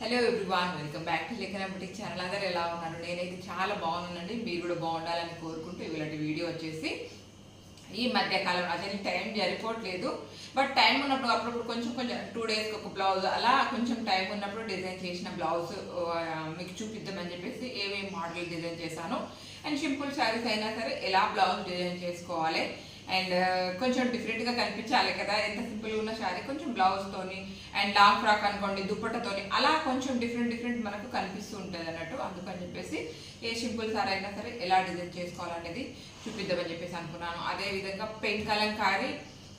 Hello everyone welcome back to Lekhana boutique channel అందరు ఎలా ఉన్నారు? నేనైతే చాలా బాగున్నానండి. మీరు కూడా బాగుండాలని కోరుకుంటూ ఇలాంటి వీడియో వచ్చేసి ఈ మధ్యకాలంలో అదే టైం సరిపోవట్లేదు. బట్ టైం ఉన్నప్పుడు అప్పుడప్పుడు కొంచెం కొంచెం టూ డేస్కి ఒక బ్లౌజ్ అలా కొంచెం టైం ఉన్నప్పుడు డిజైన్ చేసిన బ్లౌజ్ మీకు చూపిద్దామని చెప్పేసి ఏమేమి మోడల్ డిజైన్ చేశాను. అండ్ సింపుల్ శారీస్ అయినా సరే ఎలా బ్లౌజ్ డిజైన్ చేసుకోవాలి? అండ్ కొంచెం డిఫరెంట్గా కనిపించాలి కదా. ఎంత సింపుల్గా ఉన్న శారీ కొంచెం బ్లౌజ్తోని అండ్ లాంగ్ ఫ్రాక్ అనుకోండి దుప్పట్టతోని అలా కొంచెం డిఫరెంట్ డిఫరెంట్ మనకు కనిపిస్తూ ఉంటుంది అన్నట్టు. అందుకని చెప్పేసి ఏ సింపుల్ సారీ అయినా సరే ఎలా డిజైన్ చేసుకోవాలనేది చూపిద్దామని చెప్పేసి అనుకున్నాను. అదే విధంగా పెన్ కలంకారీ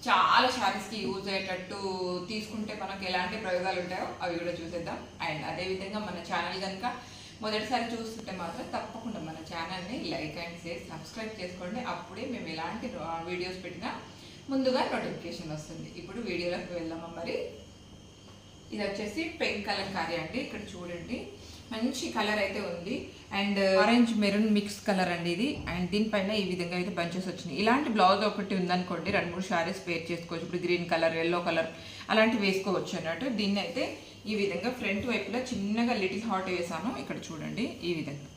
చాలా శారీస్కి యూజ్ అయ్యేటట్టు తీసుకుంటే మనకు ఎలాంటి ప్రయోగాలు ఉంటాయో అవి కూడా చూసేద్దాం. అండ్ అదేవిధంగా మన ఛానల్ కనుక మొదటిసారి చూస్తుంటే మాత్రం తప్పకుండా మన ఛానల్ని లైక్ అండ్ షేర్ సబ్స్క్రైబ్ చేసుకోండి. అప్పుడే మేము ఎలాంటి వీడియోస్ పెట్టినా ముందుగా నోటిఫికేషన్ వస్తుంది. ఇప్పుడు వీడియోలోకి వెళ్దామా మరి? ఇది వచ్చేసి పెంక్ కలంకారీ అండి. ఇక్కడ చూడండి. మంచి కలర్ అయితే ఉంది. And orange maroon mix colour అండి ఇది. అండ్ దీనిపైన ఈ విధంగా అయితే బంచెస్ వచ్చినాయి. ఇలాంటి బ్లౌజ్ ఒకటి ఉందనుకోండి రెండు మూడు శారీస్ పేర్ చేసుకోవచ్చు. ఇప్పుడు గ్రీన్ కలర్ ఎల్లో కలర్ అలాంటివి వేసుకోవచ్చు అన్నట్టు. దీన్ని అయితే ఈ విధంగా ఫ్రంట్ వైపులో చిన్నగా లిటిల్ హాట్ వేసాను. ఇక్కడ చూడండి ఈ విధంగా.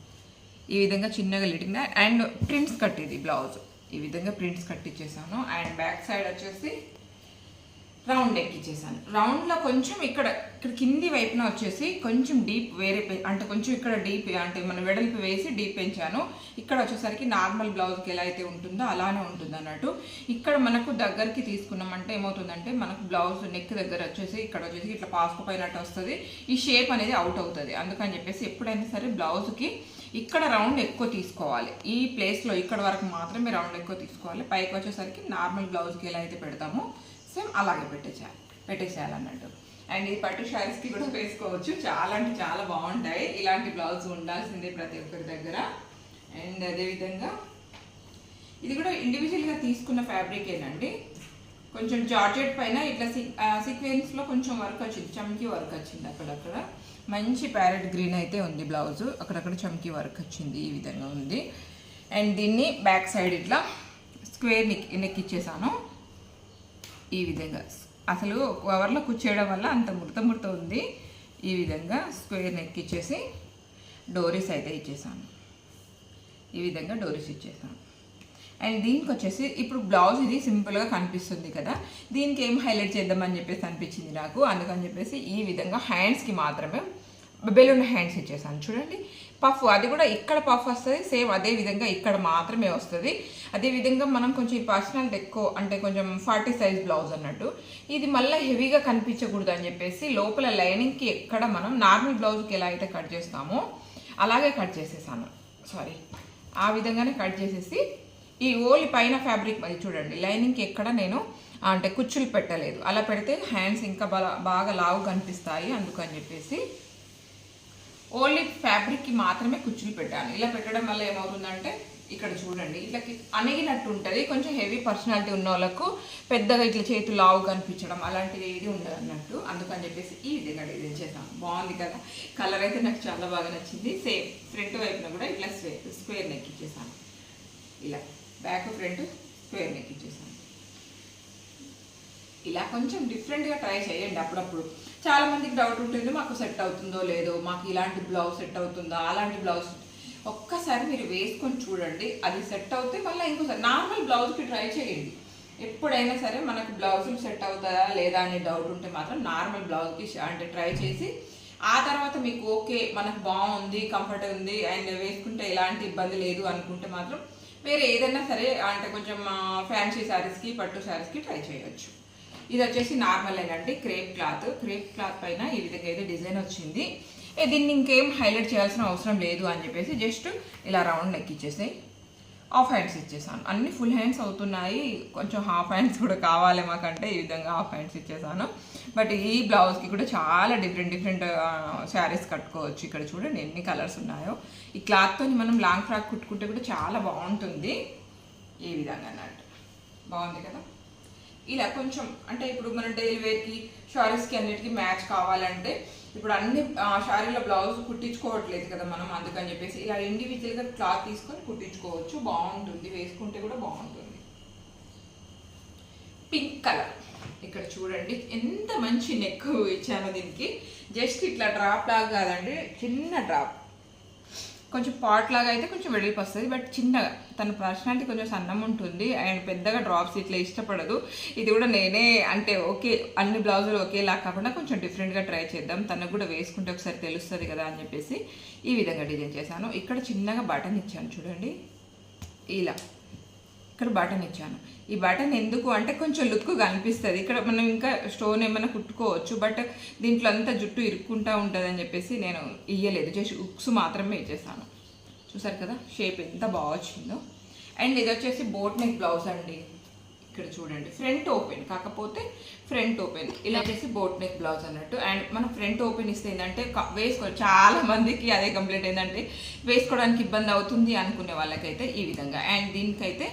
ఈ విధంగా చిన్నగా లిటిల్ అండ్ ప్రింట్స్ కట్టేది బ్లౌజ్. ఈ విధంగా ప్రింట్స్ కట్టించేసాను అండ్ బ్యాక్ సైడ్ వచ్చేసి రౌండ్ ఎక్కిచ్చేసాను. రౌండ్లో కొంచెం ఇక్కడ ఇక్కడ కింది వైపున వచ్చేసి కొంచెం డీప్ వేరే అంటే కొంచెం ఇక్కడ డీప్ అంటే మన వెడల్పు వేసి డీప్ పెంచాను. ఇక్కడ వచ్చేసరికి నార్మల్ బ్లౌజ్కి ఎలా అయితే ఉంటుందో అలానే ఉంటుంది అన్నట్టు. ఇక్కడ మనకు దగ్గరికి తీసుకున్నామంటే ఏమవుతుందంటే మనకు బ్లౌజ్ నెక్ దగ్గర వచ్చేసి ఇక్కడ వచ్చేసి ఇట్లా పాసుకుపోయినట్టు వస్తుంది. ఈ షేప్ అనేది అవుట్ అవుతుంది. అందుకని చెప్పేసి ఎప్పుడైనా సరే బ్లౌజ్కి ఇక్కడ రౌండ్ ఎక్కువ తీసుకోవాలి. ఈ ప్లేస్లో ఇక్కడ వరకు మాత్రమే రౌండ్ ఎక్కువ తీసుకోవాలి. పైకి వచ్చేసరికి నార్మల్ బ్లౌజ్కి ఎలా అయితే పెడతామో సేమ్ అలాగే పెట్టేసేయాలి పెట్టేసేయాలి అన్నట్టు అండ్ ఈ పట్టు శారీస్కి కూడా వేసుకోవచ్చు. చాలా అంటే చాలా బాగుంటాయి. ఇలాంటి బ్లౌజ్ ఉండాల్సిందే ప్రతి ఒక్కరి దగ్గర. అండ్ అదేవిధంగా ఇది కూడా ఇండివిజువల్గా తీసుకున్న ఫ్యాబ్రిక్ ఏనండి కొంచెం జార్జెట్ పైన ఇట్లా సీక్వెన్స్లో కొంచెం వర్క్ వచ్చింది. చమ్కి వర్క్ వచ్చింది అక్కడక్కడ. మంచి ప్యారెట్ గ్రీన్ అయితే ఉంది బ్లౌజ్. అక్కడక్కడ చమ్కి వర్క్ వచ్చింది. ఈ విధంగా ఉంది. అండ్ దీన్ని బ్యాక్ సైడ్ ఇట్లా స్క్వేర్ నెక్ నెక్ ఇచ్చేసాను. ఈ విధంగా. అసలు కవర్లో కూర్చేయడం వల్ల అంత ముడత ముడత ఉంది. ఈ విధంగా స్క్వేర్ నెక్ ఇచ్చేసి డోరీస్ అయితే ఇచ్చేసాను. ఈ విధంగా డోరీస్ ఇచ్చేసాను. అండ్ దీనికి వచ్చేసి ఇప్పుడు బ్లౌజ్ ఇది సింపుల్గా కనిపిస్తుంది కదా. దీనికి ఏం హైలైట్ చేద్దామని చెప్పేసి అనిపించింది నాకు. అందుకని చెప్పేసి ఈ విధంగా హ్యాండ్స్కి మాత్రమే బెలూన్ హ్యాండ్స్ ఇచ్చేసాను. చూడండి. పఫ్ అది కూడా ఇక్కడ పఫ్ వస్తుంది సేమ్ అదే విధంగా ఇక్కడ మాత్రమే వస్తుంది. అదే విధంగా మనం కొంచెం ఈ పర్సనల్ ఎక్కువ అంటే కొంచెం ఫార్టీ సైజ్ బ్లౌజ్ అన్నట్టు ఇది మళ్ళీ హెవీగా కనిపించకూడదు అని చెప్పేసి లోపల లైనింగ్కి ఎక్కడ మనం నార్మల్ బ్లౌజ్కి ఎలా అయితే కట్ చేస్తామో అలాగే కట్ చేసేసాను. సారీ ఆ విధంగానే కట్ చేసేసి ఈ ఓలి పైన ఫ్యాబ్రిక్ అది చూడండి లైనింగ్కి ఎక్కడ నేను అంటే కుచ్చులు పెట్టలేదు. అలా పెడితే హ్యాండ్స్ ఇంకా బాగా లావు కనిపిస్తాయి అందుకని చెప్పేసి ఓన్లీ ఫ్యాబ్రిక్కి మాత్రమే కుచ్చులు పెట్టాను ఇలా పెట్టడం వల్ల ఏమవుతుందంటే ఇక్కడ చూడండి ఇట్లా అణిగినట్టు ఉంటుంది. కొంచెం హెవీ పర్సనాలిటీ ఉన్న వాళ్ళకు పెద్దగా ఇట్లా చేతులు లావు కనిపించడం అలాంటిది ఏది ఉండదు అన్నట్టు. అందుకని చెప్పేసి ఈ విధంగా డిజైన్ చేసాను బాగుంది కదా? కలర్ అయితే నాకు చాలా బాగా నచ్చింది. సేమ్ ఫ్రంట్ వైపున కూడా ఇట్లా స్క్వేర్ నెక్ ఇచ్చేసాను ఇలా. బ్యాక్ ఫ్రంట్ స్క్వేర్ నెక్ ఇచ్చేసాను ఇలా కొంచెం డిఫరెంట్గా ట్రై చేయండి అప్పుడప్పుడు. చాలా మందికి డౌట్ ఉంటుంది మాకు సెట్ అవుతుందో లేదో మాకు ఇలాంటి బ్లౌజ్ సెట్ అవుతుందా అలాంటి బ్లౌజ్ ఒక్కసారి మీరు వేసుకొని చూడండి అది సెట్ అవుతే మళ్ళీ ఇంకోసారి నార్మల్ బ్లౌజ్కి ట్రై చేయండి. ఎప్పుడైనా సరే మనకు బ్లౌజులు సెట్ అవుతాయా లేదా అనే డౌట్ ఉంటే మాత్రం నార్మల్ బ్లౌజ్కి అంటే ట్రై చేసి ఆ తర్వాత మీకు ఓకే మనకు బాగుంది కంఫర్ట్ ఉంది అండ్ వేసుకుంటే ఎలాంటి ఇబ్బంది లేదు అనుకుంటే మాత్రం వేరే ఏదైనా సరే అంటే కొంచెం ఫ్యాన్సీ శారీస్కి పట్టు శారీస్కి ట్రై చేయొచ్చు. ఇది వచ్చేసి నార్మల్ ఏనండి క్రేప్ క్లాత్ క్రేప్ క్లాత్ పైన ఈ విధంగా అయితే డిజైన్ వచ్చింది. దీన్ని ఇంకేం హైలైట్ చేయాల్సిన అవసరం లేదు అని చెప్పేసి జస్ట్ ఇలా రౌండ్ నెక్ ఇచ్చేసాయి. హాఫ్ హ్యాండ్స్ ఇచ్చేసాను. అన్ని ఫుల్ హ్యాండ్స్ అవుతున్నాయి. కొంచెం హాఫ్ హ్యాండ్స్ కూడా కావాలి మాకంటే ఈ విధంగా హాఫ్ హ్యాండ్స్ ఇచ్చేసాను. బట్ ఈ బ్లౌజ్కి కూడా చాలా డిఫరెంట్ డిఫరెంట్ శారీస్ కట్టుకోవచ్చు. ఇక్కడ చూడండి ఎన్ని కలర్స్ ఉన్నాయో. ఈ క్లాత్తో మనం లాంగ్ ఫ్రాక్ కుట్టుకుంటే కూడా చాలా బాగుంటుంది. ఈ విధంగా అన్నట్టు. బాగుంది కదా? ఇలా కొంచెం అంటే ఇప్పుడు మన డైలీ వేర్కి షారీస్కి అన్నిటికీ మ్యాచ్ కావాలంటే ఇప్పుడు అన్ని షారీల బ్లౌజ్ కుట్టించుకోవట్లేదు కదా మనం అందుకని చెప్పేసి ఇలా ఇండివిజువల్గా క్లాత్ తీసుకొని కుట్టించుకోవచ్చు. బాగుంటుంది. వేసుకుంటే కూడా బాగుంటుంది. Pink colour. ఇక్కడ చూడండి. ఎంత మంచి నెక్ ఇచ్చాను దీనికి. జస్ట్ ఇట్లా డ్రాప్ లాగా కాదండి చిన్న డ్రాప్. కొంచెం పాట్ లాగా అయితే కొంచెం వెడల్పు వస్తుంది బట్ చిన్నగా. తన పర్సనాలిటీ కొంచెం సన్నం ఉంటుంది అండ్ పెద్దగా డ్రాప్స్ ఇట్లా ఇష్టపడదు. ఇది కూడా నేనే అంటే ఓకే అన్ని బ్లౌజులు ఒకేలా కాకుండా కొంచెం డిఫరెంట్గా ట్రై చేద్దాం. తనకు కూడా వేసుకుంటే ఒకసారి తెలుస్తుంది కదా అని చెప్పేసి ఈ విధంగా డిజైన్ చేశాను. ఇక్కడ చిన్నగా బటన్ ఇచ్చాను చూడండి. ఇలా. ఇక్కడ బటన్ ఇచ్చాను. ఈ బటన్ ఎందుకు అంటే కొంచెం లుక్ కనిపిస్తుంది. ఇక్కడ మనం ఇంకా స్టోన్ ఏమైనా కుట్టుకోవచ్చు బట్ దీంట్లో అంతా జుట్టు ఇరుక్కుంటా ఉంటుంది అని చెప్పేసి నేను ఇయ్యలేదు. జస్ట్ ఉక్స్ మాత్రమే ఇచ్చేసాను. చూసారు కదా? షేప్ ఎంత బాగా వచ్చిందో అండ్ ఇది వచ్చేసి బోట్ నెక్ బ్లౌజ్ అండి. ఇక్కడ చూడండి. ఫ్రంట్ ఓపెన్ కాకపోతే ఫ్రంట్ ఓపెన్ ఇలా వచ్చేసి బోట్ నెక్ బ్లౌజ్ అన్నట్టు. అండ్ మనం ఫ్రంట్ ఓపెన్ ఇస్తే ఏంటంటే వేసుకో చాలా మందికి అదే కంప్లీట్ ఏంటంటే వేసుకోవడానికి ఇబ్బంది అవుతుంది అనుకునే వాళ్ళకైతే ఈ విధంగా. అండ్ దీనికైతే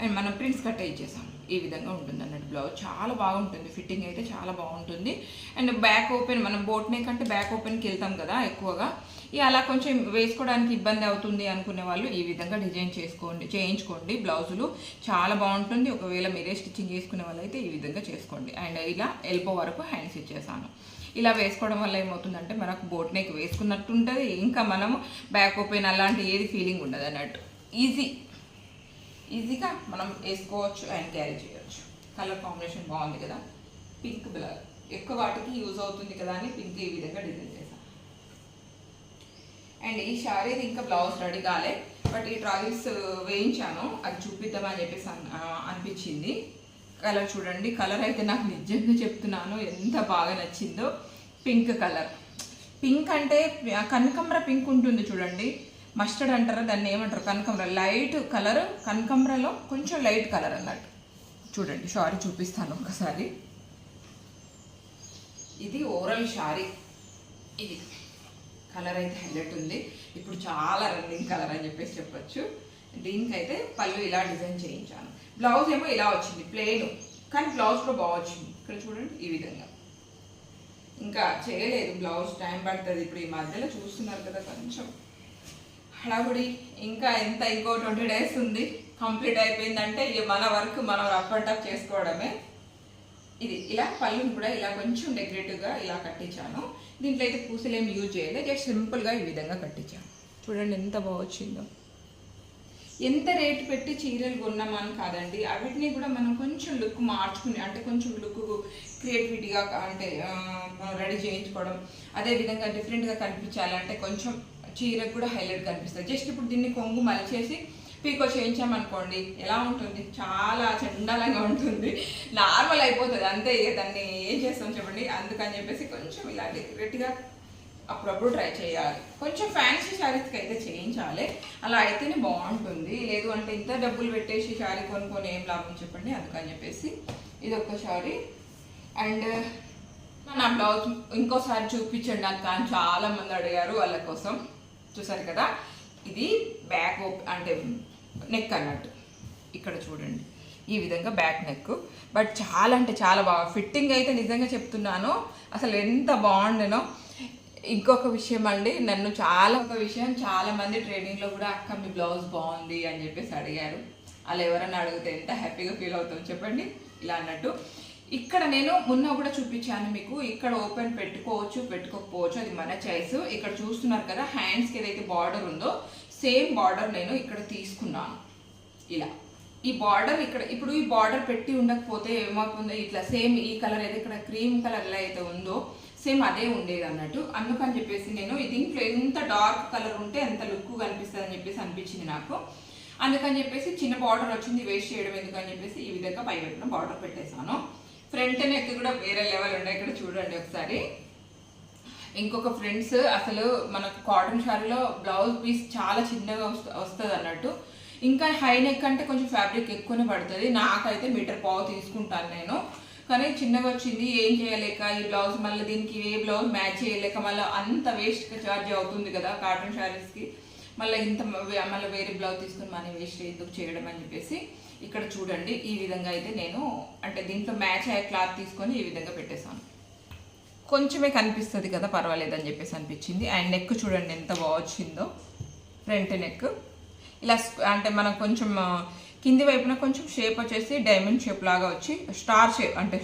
అండ్ మనం ప్రింట్స్ కట్ ఇచ్చేసాం ఈ విధంగా ఉంటుంది అన్నట్టు బ్లౌజ్. చాలా బాగుంటుంది. ఫిట్టింగ్ అయితే చాలా బాగుంటుంది. అండ్ బ్యాక్ ఓపెన్ మనం బోట్ నెక్ అంటే బ్యాక్ ఓపెన్కి వెళ్తాం కదా ఎక్కువగా. ఇక అలా కొంచెం వేసుకోవడానికి ఇబ్బంది అవుతుంది అనుకునే వాళ్ళు ఈ విధంగా డిజైన్ చేసుకోండి చేయించుకోండి బ్లౌజులు. చాలా బాగుంటుంది. ఒకవేళ మీరే స్టిచ్చింగ్ చేసుకునే వాళ్ళైతే ఈ విధంగా చేసుకోండి. అండ్ ఇలా ఎల్బో వరకు హ్యాండ్స్ ఇచ్చేసాను ఇలా వేసుకోవడం వల్ల ఏమవుతుందంటే మనకు బోట్ నెక్ వేసుకున్నట్టు ఉంటుంది. ఇంకా మనము బ్యాక్ ఓపెన్ అలాంటి ఏది ఫీలింగ్ ఉండదు అన్నట్టు. ఈజీ ఈజీగా మనం వేసుకోవచ్చు అండ్ క్యారీ చేయవచ్చు కలర్ కాంబినేషన్ బాగుంది కదా? పింక్ బ్లర్ ఎక్కువ వాటికి యూజ్ అవుతుంది కదా అని పింక్ ఈ విధంగా డిజైన్ చేశాను అండ్ ఈ శారీది ఇంకా బ్లౌజ్ రెడీ కాలే బట్ ఈ ట్రాజెస్ వేయించాను. అది చూపిద్దామని చెప్పేసి అనిపించింది. కలర్ చూడండి. కలర్ అయితే నాకు నిజంగా చెప్తున్నాను. ఎంత బాగా నచ్చిందో. పింక్ కలర్ పింక్ అంటే కనకంబర పింక్ ఉంటుంది చూడండి. మస్టర్డ్ అంటారా దాన్ని ఏమంటారు? కనకంబర లైట్ కలర్ కనకంబరలో కొంచెం లైట్ కలర్ అన్నట్టు. చూడండి షారీ చూపిస్తాను ఒకసారి. ఇది ఓరల్ షారీ. ఇది కలర్ అయితే హైలైట్ ఉంది. ఇప్పుడు చాలా రన్నింగ్ కలర్ అని చెప్పేసి చెప్పొచ్చు. దీనికైతే పళ్ళు ఇలా డిజైన్ చేయించాను. బ్లౌజ్ ఏమో ఇలా వచ్చింది ప్లెయిన్. కానీ బ్లౌజ్ కూడా బాగా వచ్చింది. ఇక్కడ చూడండి ఈ విధంగా. ఇంకా చేయలేదు బ్లౌజ్ టైం పడుతుంది. ఇప్పుడు ఈ మధ్యలో చూస్తున్నారు కదా కొంచెం. హడావుడి ఇంకా ఎంత ఇంకో ట్వంటీ డేస్ ఉంది కంప్లీట్ అయిపోయిందంటే ఇక మన వర్క్ మనం రఫ్ అండ్ టఫ్ చేసుకోవడమే. ఇది ఇలా పళ్ళుని కూడా ఇలా కొంచెం డెకరేటివ్గా ఇలా కట్టించాను. దీంట్లో అయితే పూసలు ఏమి యూజ్ చేయలేదు జస్ట్ సింపుల్గా ఈ విధంగా కట్టించాను. చూడండి ఎంత బాగొచ్చిందో ఎంత రేట్ పెట్టి చీరలు కొన్నామని కాదండి అవిటిని కూడా మనం కొంచెం లుక్ మార్చుకుని అంటే కొంచెం లుక్ క్రియేటివిటీగా అంటే మనం రెడీ చేయించుకోవడం అదే విధంగా డిఫరెంట్గా కనిపించాలంటే కొంచెం చీరకు కూడా హైలైట్ కనిపిస్తుంది. జస్ట్ ఇప్పుడు దీన్ని కొంగు మలిచేసి పీకో చేయించామనుకోండి ఎలా ఉంటుంది? చాలా చండాలంగా ఉంటుంది. నార్మల్ అయిపోతుంది. అంతే ఇక దాన్ని ఏం చేస్తాం చెప్పండి? అందుకని చెప్పేసి కొంచెం ఇలాంటి రెడ్గా అప్పుడప్పుడు ట్రై చేయాలి. కొంచెం ఫ్యాన్సీ శారీస్కి అయితే చేయించాలి. అలా అయితేనే బాగుంటుంది. లేదు అంటే ఇంత డబ్బులు పెట్టేసి శారీ కొనుక్కొని ఏం లాభం చెప్పండి? అందుకని చెప్పేసి ఇది ఒక శారీ అండ్ నా బ్లౌజ్ ఇంకోసారి చూపించండి నాకు కానీ చాలామంది అడిగారు వాళ్ళ కోసం. చూసారు కదా? ఇది బ్యాక్ అంటే నెక్ అన్నట్టు. ఇక్కడ చూడండి. ఈ విధంగా బ్యాక్ నెక్ బట్ చాలా అంటే చాలా బాగా ఫిట్టింగ్ అయితే నిజంగా చెప్తున్నాను. అసలు ఎంత బాగుండేనో. ఇంకొక విషయం అండి నన్ను చాలా ఒక విషయం చాలా మంది కూడా అక్క మీ బ్లౌజ్ బాగుంది అని చెప్పేసి అడిగారు. అలా ఎవరైనా అడిగితే ఎంత హ్యాపీగా ఫీల్ అవుతాం చెప్పండి. ఇలా అన్నట్టు. ఇక్కడ నేను మొన్న కూడా చూపించాను మీకు. ఇక్కడ ఓపెన్ పెట్టుకోవచ్చు పెట్టుకోకపోవచ్చు అది మన చాయిస్ ఇక్కడ చూస్తున్నారు కదా హ్యాండ్స్కి ఏదైతే బార్డర్ ఉందో సేమ్ బార్డర్ నేను ఇక్కడ తీసుకున్నాను. ఇలా. ఈ బార్డర్ ఇక్కడ ఇప్పుడు ఈ బార్డర్ పెట్టి ఉండకపోతే ఏమవుతుందో? ఇట్లా సేమ్ ఈ కలర్ అయితే ఇక్కడ క్రీమ్ కలర్లో అయితే ఉందో సేమ్ అదే ఉండేది అన్నట్టు. అందుకని చెప్పేసి నేను దీంట్లో ఎంత డార్క్ కలర్ ఉంటే ఎంత లుక్ కనిపిస్తుంది అని చెప్పేసి అనిపించింది నాకు. అందుకని చెప్పేసి చిన్న బార్డర్ వచ్చింది వేస్ట్ చేయడం ఎందుకని చెప్పేసి ఈ విధంగా పై బార్డర్ పెట్టేశాను. ఫ్రంట్ నెక్ కూడా వేరే లెవెల్ ఉండే ఇక్కడ చూడండి ఒకసారి. ఇంకొక ఫ్రెండ్స్ అసలు మనకు కాటన్ శారీలో బ్లౌజ్ పీస్ చాలా చిన్నగా వస్తుంది అన్నట్టు. ఇంకా హై నెక్ అంటే కొంచెం ఫ్యాబ్రిక్ ఎక్కువనే పడుతుంది. నాకైతే మీటర్ పావు తీసుకుంటాను నేను. కానీ చిన్నగా వచ్చింది ఏం చేయలేక ఈ బ్లౌజ్ మళ్ళీ దీనికి ఏ బ్లౌజ్ మ్యాచ్ చేయలేక మళ్ళీ అంత వేస్ట్గా ఛార్జ్ అవుతుంది కదా కాటన్ శారీస్కి మళ్ళీ ఇంత మళ్ళీ వేరే బ్లౌజ్ తీసుకుని మనీ వేస్ట్ ఎందుకు చేయడం అని చెప్పేసి. ఇక్కడ చూడండి ఈ విధంగా అయితే నేను అంటే దీంట్లో మ్యాచ్ అయ్యే క్లాత్ తీసుకొని ఈ విధంగా పెట్టేశాను. కొంచెమే కనిపిస్తుంది కదా పర్వాలేదు అని చెప్పేసి అనిపించింది. అండ్ నెక్ చూడండి ఎంత బాగా వచ్చిందో ఫ్రంట్ నెక్ ఇలా అంటే మనం కొంచెం కింది వైపున కొంచెం షేప్ వచ్చేసి డైమండ్ షేప్ లాగా వచ్చి స్టార్ షేప్ అంటే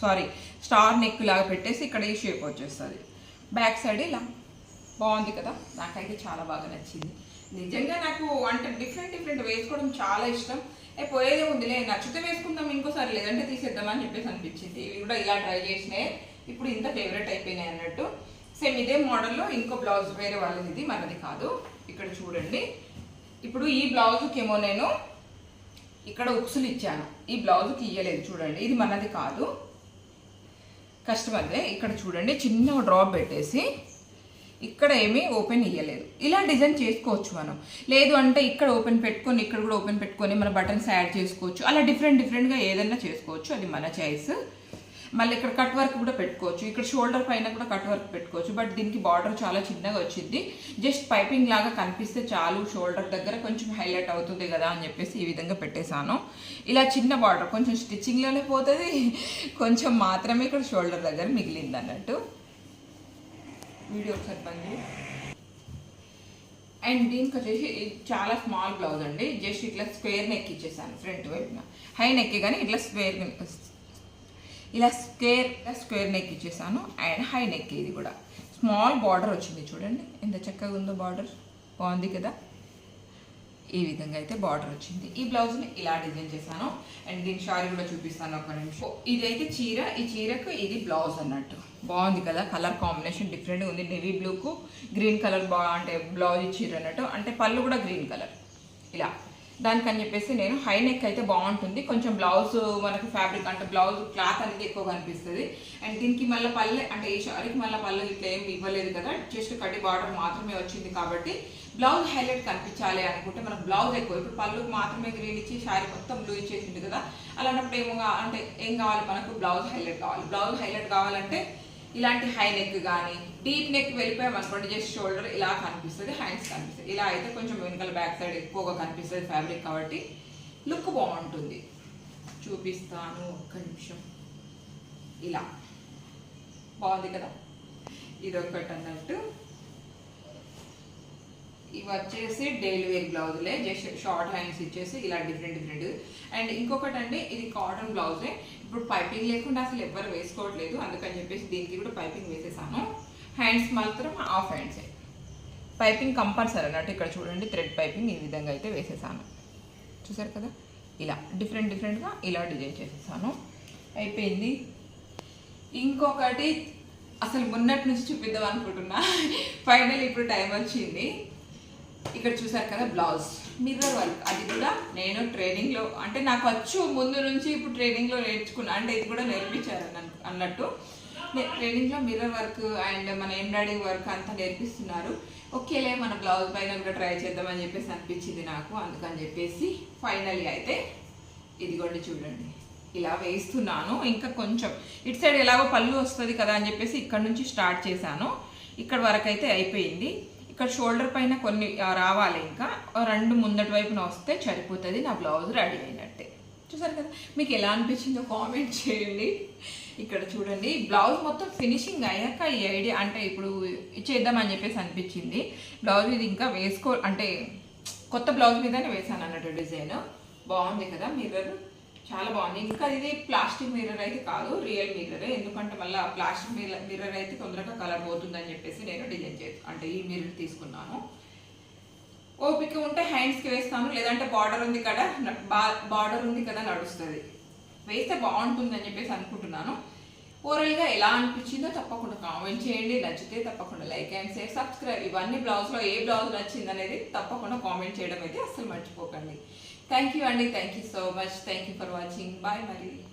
సారీ స్టార్ నెక్ లాగా పెట్టేసి ఇక్కడ ఈ షేప్ వచ్చేస్తుంది. బ్యాక్ సైడ్ ఇలా బాగుంది కదా నాకైతే చాలా బాగా నచ్చింది. నిజంగా నాకు అంటే డిఫరెంట్ డిఫరెంట్ వేసుకోవడం చాలా ఇష్టం. ఏ పోయేదే ఉందిలే నచ్చితే వేసుకుందాం ఇంకోసారి లేదంటే తీసేద్దామని చెప్పేసి అనిపించింది. ఇవి కూడా ఇలా ట్రై చేసినాయి. ఇప్పుడు ఇంత ఫేవరెట్ అయిపోయినాయి అన్నట్టు. సేమ్ ఇదే మోడల్లో ఇంకో బ్లౌజ్ వేరే వాళ్ళది ఇది మనది కాదు. ఇక్కడ చూడండి. ఇప్పుడు ఈ బ్లౌజ్కేమో నేను ఇక్కడ ఉక్సులు ఇచ్చాను. ఈ బ్లౌజ్కి ఇయ్యలేదు చూడండి. ఇది మనది కాదు. కస్టమర్దే ఇక్కడ చూడండి. చిన్న డ్రాప్ పెట్టేసి ఇక్కడ ఏమీ ఓపెన్ ఇవ్వలేదు ఇలా డిజైన్ చేసుకోవచ్చు మనం. లేదు అంటే ఇక్కడ ఓపెన్ పెట్టుకొని ఇక్కడ కూడా ఓపెన్ పెట్టుకొని మన బటన్స్ యాడ్ చేసుకోవచ్చు. అలా డిఫరెంట్ డిఫరెంట్గా ఏదైనా చేసుకోవచ్చు. అది మన చాయిస్. మళ్ళీ ఇక్కడ కట్ వర్క్ కూడా పెట్టుకోవచ్చు. ఇక్కడ షోల్డర్ పైన కూడా కట్ వర్క్ పెట్టుకోవచ్చు. బట్ దీనికి బార్డర్ చాలా చిన్నగా వచ్చింది. జస్ట్ పైపింగ్ లాగా కనిపిస్తే చాలు షోల్డర్ దగ్గర కొంచెం హైలైట్ అవుతుంది కదా అని చెప్పేసి ఈ విధంగా పెట్టేశాను. ఇలా చిన్న బార్డర్ కొంచెం స్టిచ్చింగ్లోనే పోతుంది. కొంచెం మాత్రమే ఇక్కడ షోల్డర్ దగ్గర మిగిలింది అన్నట్టు వీడియో ఒకసారి బంద్ అండ్ దీనికి వచ్చేసి చాలా స్మాల్ బ్లౌజ్ అండి. జస్ట్ ఇట్లా స్క్వేర్ నెక్ ఇచ్చేసాను ఫ్రంట్ వైపున. హై నెక్ కానీ ఇట్లా స్క్వేర్ ఇలా స్క్వేర్ స్క్వేర్ నెక్ ఇచ్చేసాను. అండ్ హై నెక్ ఇది కూడా. స్మాల్ బార్డర్ వచ్చింది చూడండి. ఎంత చక్కగా ఉందో బార్డర్ బాగుంది కదా? ఈ విధంగా అయితే బార్డర్ వచ్చింది. ఈ బ్లౌజ్ని ఇలా డిజైన్ చేశాను. అండ్ దీని షారీ కూడా చూపిస్తాను ఒక నిమిషం. ఇది అయితే చీర ఈ చీరకు ఇది బ్లౌజ్ అన్నట్టు. బాగుంది కదా కలర్ కాంబినేషన్ డిఫరెంట్గా ఉంది. నెవీ బ్లూకు గ్రీన్ కలర్ బా అంటే బ్లౌజ్ ఇచ్చిర్రు అన్నట్టు. అంటే పళ్ళు కూడా గ్రీన్ కలర్. ఇలా. దానికని చెప్పేసి నేను హై నెక్ అయితే బాగుంటుంది. కొంచెం బ్లౌజ్ మనకి ఫ్యాబ్రిక్ అంటే బ్లౌజ్ క్లాత్ అనేది ఎక్కువ కనిపిస్తుంది. అండ్ దీనికి మళ్ళీ పల్లె అంటే ఈ షారీకి మళ్ళీ పళ్ళు ఇట్లా ఏమి ఇవ్వలేదు కదా. జస్ట్ కట్టి బార్డర్ మాత్రమే వచ్చింది కాబట్టి బ్లౌజ్ హైలైట్ కనిపించాలి అనుకుంటే మనకు బ్లౌజ్ ఎక్కువ. ఇప్పుడు పళ్ళుకి మాత్రమే గ్రీన్ ఇచ్చి శారీ మొత్తం బ్లూ ఇచ్చేసింది కదా. అలాంటప్పుడు ఏమో అంటే ఏం కావాలి మనకు? బ్లౌజ్ హైలైట్ కావాలి. బ్లౌజ్ హైలైట్ కావాలంటే ఇలాంటి హై నెక్ కానీ డీప్ నెక్ వెళ్ళిపోయాం అనుకోండి జస్ట్ షోల్డర్ ఇలా కనిపిస్తుంది హ్యాండ్స్ కనిపిస్తుంది. ఇలా అయితే కొంచెం వెనకాల బ్యాక్ సైడ్ ఎక్కువగా కనిపిస్తుంది ఫ్యాబ్రిక్ కాబట్టి లుక్ బాగుంటుంది. చూపిస్తాను ఒక్క నిమిషం. ఇలా. బాగుంది కదా? ఇది ఒకటి అన్నట్టు. ఇవి వచ్చేసి డైలీ వేర్ బ్లౌజులే జస్ట్ షార్ట్ హ్యాండ్స్ ఇచ్చేసి ఇలా డిఫరెంట్ డిఫరెంట్ అండ్ ఇంకొకటి అండి ఇది కాటన్ బ్లౌజే ఇప్పుడు పైపింగ్ లేకుండా అసలు ఎవ్వరు వేసుకోవట్లేదు. అందుకని చెప్పేసి దీనికి కూడా పైపింగ్ వేసేసాను. హ్యాండ్స్ మాత్రం హాఫ్ హ్యాండ్సే పైపింగ్ కంపల్సరీ అన్నట్టు ఇక్కడ చూడండి థ్రెడ్ పైపింగ్ ఈ విధంగా అయితే వేసేసాను. చూసారు కదా? ఇలా డిఫరెంట్ డిఫరెంట్గా ఇలా డిజైన్ చేసేసాను. అయిపోయింది. ఇంకొకటి అసలు మొన్నటి నుంచి చూపిద్దాం అనుకుంటున్నా. ఫైనల్ ఇప్పుడు టైం వచ్చింది. ఇక్కడ చూసారు కదా బ్లౌజ్ మిర్రర్ వర్క్. అది కూడా నేను ట్రైనింగ్లో అంటే నాకు వచ్చు ముందు నుంచి ఇప్పుడు ట్రైనింగ్లో నేర్చుకున్నా అంటే ఇది కూడా నేర్పించారు అన్నట్టు. ట్రైనింగ్లో మిర్రర్ వర్క్ అండ్ మన ఎంబ్రాయిడింగ్ వర్క్ అంతా నేర్పిస్తున్నారు. ఓకేలే మన బ్లౌజ్ పైన కూడా ట్రై చేద్దామని చెప్పేసి అనిపించింది నాకు. అందుకని చెప్పేసి ఫైనలీ అయితే ఇదిగోండి చూడండి. ఇలా వేస్తున్నాను. ఇంకా కొంచెం ఇటు సైడ్ ఎలాగో పళ్ళు వస్తుంది కదా అని చెప్పేసి ఇక్కడ నుంచి స్టార్ట్ చేశాను. ఇక్కడ వరకు అయితే అయిపోయింది. ఇక్కడ షోల్డర్ పైన కొన్ని రావాలి ఇంకా. రెండు ముందటి వైపున వస్తే సరిపోతుంది. నా బ్లౌజ్ రెడీ అయినట్టే. చూసారు కదా? మీకు ఎలా అనిపించిందో కామెంట్ చేయండి. ఇక్కడ చూడండి. బ్లౌజ్ మొత్తం ఫినిషింగ్ అయ్యాక ఈ ఐడియా అంటే ఇప్పుడు చేద్దామని చెప్పేసి అనిపించింది. బ్లౌజ్ ఇది ఇంకా వేసుకో అంటే కొత్త బ్లౌజ్ మీదనే వేసాను అన్నట్టు డిజైన్. బాగుంది కదా మిర్రర్ చాలా బాగుంది. ఇంకా ఇది ప్లాస్టిక్ మిర్రర్ అయితే కాదు రియల్ మిర్రరే. ఎందుకంటే మళ్ళీ ప్లాస్టిక్ మిర్రర్ మిర్రర్ అయితే తొందరగా కలర్ పోతుందని చెప్పేసి నేను డిజైన్ చేసి అంటే ఈ మిర్రర్ తీసుకున్నాను. ఓపిక ఉంటే హ్యాండ్స్కి వేస్తాను లేదంటే బార్డర్ ఉంది కదా బార్డర్ ఉంది కదా నడుస్తుంది. వేస్తే బాగుంటుంది అని చెప్పేసి అనుకుంటున్నాను. ఓవరాల్గా ఎలా అనిపించిందో తప్పకుండా కామెంట్ చేయండి. నచ్చితే తప్పకుండా లైక్ అండ్ షేర్ సబ్స్క్రైబ్. ఇవన్నీ బ్లౌజ్లో ఏ బ్లౌజ్ నచ్చింది అనేది తప్పకుండా కామెంట్ చేయడం అయితే అస్సలు మర్చిపోకండి. Thank you, Andy. Thank you so much. Thank you for watching. Bye, Marie.